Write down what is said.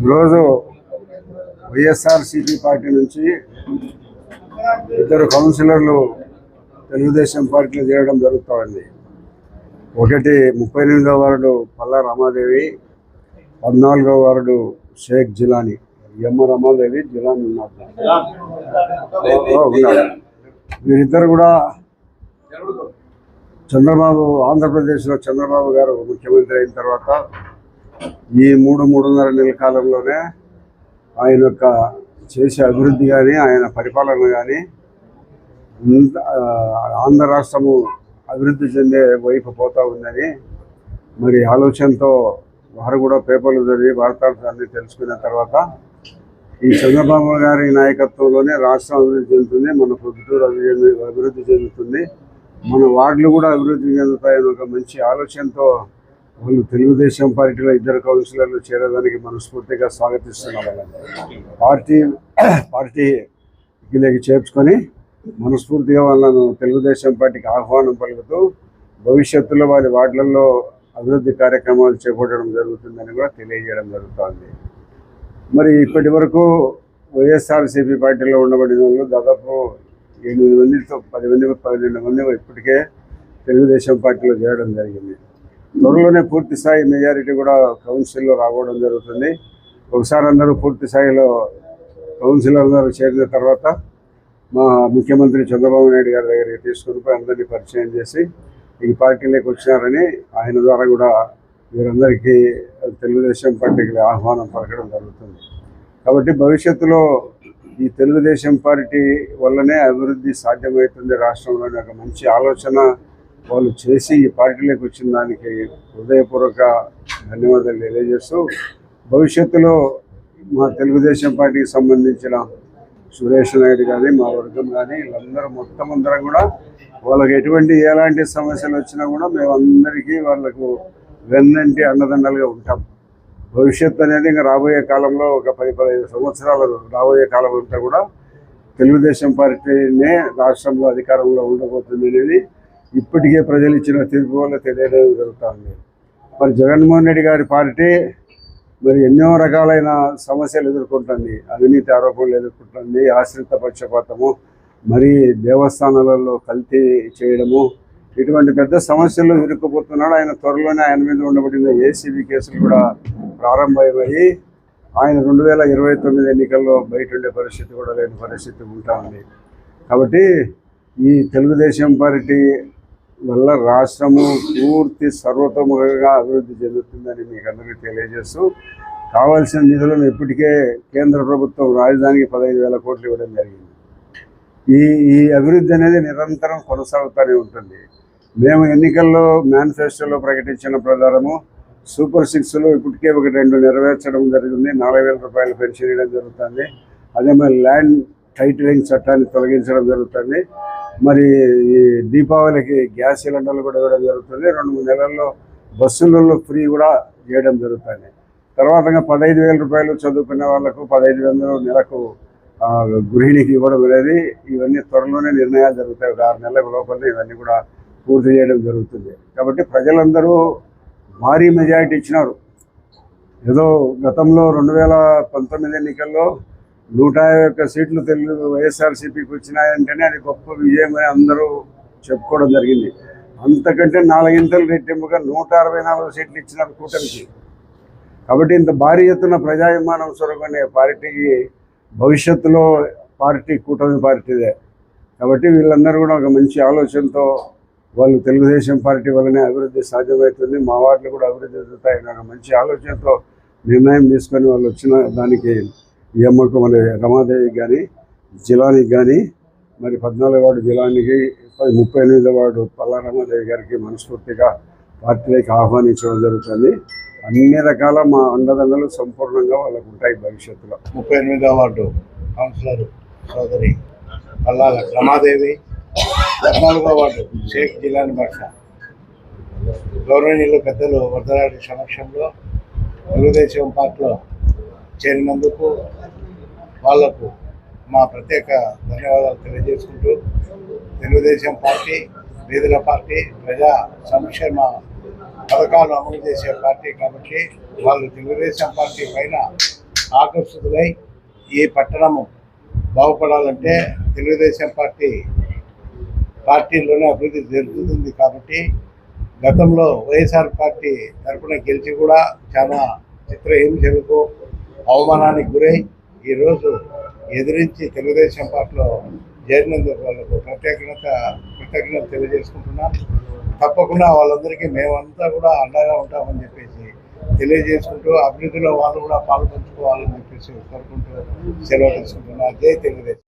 ఈరోజు వైఎస్ఆర్సిపి పార్టీ నుంచి ఇద్దరు కౌన్సిలర్లు తెలుగుదేశం పార్టీలో చేరడం జరుగుతోంది. ఒకటి ముప్పై ఎనిమిదవ వార్డు పల్లా రమాదేవి పద్నాలుగవ వార్డు షేక్ జిలాని. ఎమ్మ రమాదేవి జిలాని ఉన్నారు. ఉన్నారు. వీరిద్దరు కూడా చంద్రబాబు ఆంధ్రప్రదేశ్లో చంద్రబాబు గారు ముఖ్యమంత్రి అయిన తర్వాత ఈ మూడు మూడున్నర నెలల కాలంలోనే ఆయన యొక్క చేసే అభివృద్ధి కానీ ఆయన పరిపాలన కానీ ఆంధ్ర రాష్ట్రము అభివృద్ధి చెందే వైపు పోతా ఉందని మరి ఆలోచనతో వారు కూడా పేపర్లు చదివి వార్తాంశాన్ని తెలుసుకున్న తర్వాత ఈ చంద్రబాబు గారి నాయకత్వంలోనే రాష్ట్రం అభివృద్ధి చెందుతుంది మన పొద్దుటూరు అభివృద్ధి అభివృద్ధి చెందుతుంది. మన వార్డులు కూడా అభివృద్ధి చెందుతాయని ఒక మంచి ఆలోచనతో వాళ్ళు తెలుగుదేశం పార్టీలో ఇద్దరు కౌన్సిలర్లు చేరడానికి మనస్ఫూర్తిగా స్వాగతిస్తున్నాం పార్టీ పార్టీకి చేర్చుకొని మనస్ఫూర్తిగా వాళ్ళను తెలుగుదేశం పార్టీకి ఆహ్వానం పలుకుతూ భవిష్యత్తులో వారి వార్డులలో అభివృద్ధి కార్యక్రమాలు చేపట్టడం జరుగుతుందని కూడా తెలియజేయడం జరుగుతోంది. మరి ఇప్పటి వరకు వైఎస్ఆర్సీపీ పార్టీలో ఉండబడిన వాళ్ళు దాదాపు ఎనిమిది మందితో పది మంది పన్నెండు మంది ఇప్పటికే తెలుగుదేశం పార్టీలో చేరడం జరిగింది. త్వరలోనే పూర్తి స్థాయి మెజారిటీ కూడా కౌన్సిల్లో రావడం జరుగుతుంది. ఒకసారి అందరూ పూర్తి స్థాయిలో కౌన్సిల్ అందరూ చేరిన తర్వాత మా ముఖ్యమంత్రి చంద్రబాబు నాయుడు గారి దగ్గరికి తీసుకుని పోయి అందరినీ పరిచయం చేసి ఈ పార్టీలోకి వచ్చినారని ఆయన ద్వారా కూడా వీరందరికీ తెలుగుదేశం పార్టీకి ఆహ్వానం పలకడం జరుగుతుంది. కాబట్టి భవిష్యత్తులో ఈ తెలుగుదేశం పార్టీ వల్లనే అభివృద్ధి సాధ్యమవుతుంది రాష్ట్రంలోని ఒక మంచి ఆలోచన వాళ్ళు చేసి ఈ పార్టీలోకి వచ్చిన దానికి హృదయపూర్వక ధన్యవాదాలు తెలియజేస్తూ భవిష్యత్తులో మా తెలుగుదేశం పార్టీకి సంబంధించిన సురేష్ నాయుడు కానీ మా వర్గం కానీ వీళ్ళందరూ మొత్తం అందరం కూడా వాళ్ళకి ఎటువంటి ఎలాంటి సమస్యలు వచ్చినా కూడా మేమందరికీ వాళ్ళకు వెన్నంటి అండదండలుగా ఉంటాం. భవిష్యత్తు అనేది ఇంకా రాబోయే కాలంలో ఒక పది పదిహేను సంవత్సరాల రాబోయే కాలం అంతా కూడా తెలుగుదేశం పార్టీనే రాష్ట్రంలో అధికారంలో ఉండబోతుంది అనేది ఇప్పటికే ప్రజలు ఇచ్చిన తీర్పు వల్ల తెలియడం జరుగుతుంది మరి జగన్మోహన్ రెడ్డి గారి పార్టీ మరి ఎన్నో రకాలైన సమస్యలు ఎదుర్కొంటుంది అవినీతి ఆరోపణలు ఎదుర్కొంటుంది ఆశ్రిత పక్షపాతము మరి దేవస్థానాలలో కల్తీ చేయడము ఇటువంటి పెద్ద సమస్యలు ఇరుక్కుపోతున్నాడు ఆయన త్వరలోనే ఆయన మీద ఉండబడిన ఏసీబీ కేసులు కూడా ప్రారంభమయ్యాయి. ఆయన రెండు వేల ఇరవై తొమ్మిది ఎన్నికల్లో బయట ఉండే పరిస్థితి కూడా లేని పరిస్థితి ఉంటా ఉంది. కాబట్టి ఈ తెలుగుదేశం పార్టీ వల్ల రాష్ట్రము పూర్తి సర్వతోముఖంగా అభివృద్ధి చెందుతుందని మీకు అందరికీ తెలియజేస్తూ కావాల్సిన నిధులను ఇప్పటికే కేంద్ర ప్రభుత్వం రాజధానికి పదహైదు వేల కోట్లు ఇవ్వడం జరిగింది. ఈ ఈ అభివృద్ధి అనేది నిరంతరం కొనసాగుతూనే ఉంటుంది. మేము ఎన్నికల్లో మేనిఫెస్టోలో ప్రకటించిన ప్రకారము సూపర్ సిక్స్లో ఇప్పటికే ఒక రెండు నెరవేర్చడం జరిగింది. నాలుగు వేల రూపాయలు పెన్షన్ ఇవ్వడం జరుగుతుంది. అదే మరి ల్యాండ్ టైటిలింగ్ చట్టాన్ని తొలగించడం జరుగుతుంది. మరి ఈ దీపావళికి గ్యాస్ సిలిండర్లు కూడా ఇవ్వడం జరుగుతుంది. రెండు మూడు నెలల్లో బస్సులలో ఫ్రీ కూడా చేయడం జరుగుతుంది. తర్వాత పదహైదు వేల రూపాయలు చదువుకున్న వాళ్ళకు పదహైదు వందలు నెలకు గృహిణికి ఇవ్వడం అనేది ఇవన్నీ త్వరలోనే నిర్ణయాలు జరుగుతాయి. ఒక ఆరు నెలల లోపలనే ఇవన్నీ కూడా పూర్తి చేయడం జరుగుతుంది. కాబట్టి ప్రజలందరూ భారీ మెజారిటీ ఇచ్చినారు. ఏదో గతంలో రెండు వేల పంతొమ్మిది ఎన్నికల్లో నూట యాభై ఒక్క సీట్లు తెలుగు వైఎస్ఆర్సీపీకి వచ్చినాయంటేనే అది గొప్ప విజయం అని అందరూ చెప్పుకోవడం జరిగింది. అంతకంటే నాలుగింతలు రెట్టింపుగా నూట అరవై నాలుగు సీట్లు ఇచ్చినారు కూటమికి. కాబట్టి ఇంత భారీ ఎత్తున ప్రజాభిమానం సొరగనే పార్టీకి భవిష్యత్తులో పార్టీ కూటమి పార్టీదే. కాబట్టి వీళ్ళందరూ కూడా ఒక మంచి ఆలోచనతో వాళ్ళు తెలుగుదేశం పార్టీ వల్లనే అభివృద్ధి సాధ్యమవుతుంది. మా వార్డులు కూడా అభివృద్ధి చెందుతాయి ఒక మంచి ఆలోచనతో నిర్ణయం తీసుకొని వాళ్ళు వచ్చిన దానికి ఈ అమ్మకు మన రమాదేవి కానీ జిలానికి కానీ మరి పద్నాలుగు వార్డు జిలానికి ముప్పై ఎనిమిది వార్డు పల్లా రమాదేవి గారికి మనస్ఫూర్తిగా పార్టీలోకి ఆహ్వానించడం జరుగుతుంది. అన్ని రకాల మా అండదండలు సంపూర్ణంగా వాళ్ళకు ఉంటాయి భవిష్యత్తులో. ముప్పై ఎనిమిదో వార్డు కౌన్సిలర్ సోదరి పల్లా రమాదేవి పద్నాలుగో వార్డు షేక్ జిలాని భాష గౌరవనీయులు పెద్దలు వరదరాడి సమక్షంలో తెలుగుదేశం పార్టీలో చేరినందుకు వాళ్ళకు మా ప్రత్యేక ధన్యవాదాలు తెలియజేసుకుంటూ తెలుగుదేశం పార్టీ వీధుల పార్టీ ప్రజా సంక్షేమ పథకాలు అమలు చేసే పార్టీ కాబట్టి వాళ్ళు తెలుగుదేశం పార్టీ పైన ఆకర్షితులై ఈ పట్టణము బాగుపడాలంటే తెలుగుదేశం పార్టీ పార్టీలోనే అభివృద్ధి జరుగుతుంది కాబట్టి గతంలో వైఎస్ఆర్ పార్టీ తరపున గెలిచి కూడా చాలా చిత్రహింసలకు అవమానానికి గురై ఈరోజు ఎదిరించి తెలుగుదేశం పార్టీలో చేరినందుకు వాళ్ళకు ప్రత్యేకత కృతజ్ఞత తెలియజేసుకుంటున్నాం. తప్పకుండా వాళ్ళందరికీ మేమంతా కూడా అండగా ఉంటామని చెప్పేసి తెలియజేసుకుంటూ అభివృద్ధిలో వాళ్ళు కూడా పాల్పంచుకోవాలని చెప్పేసి కోరుకుంటూ సెలవు తీసుకుంటున్నా. జై తెలుగుదేశం.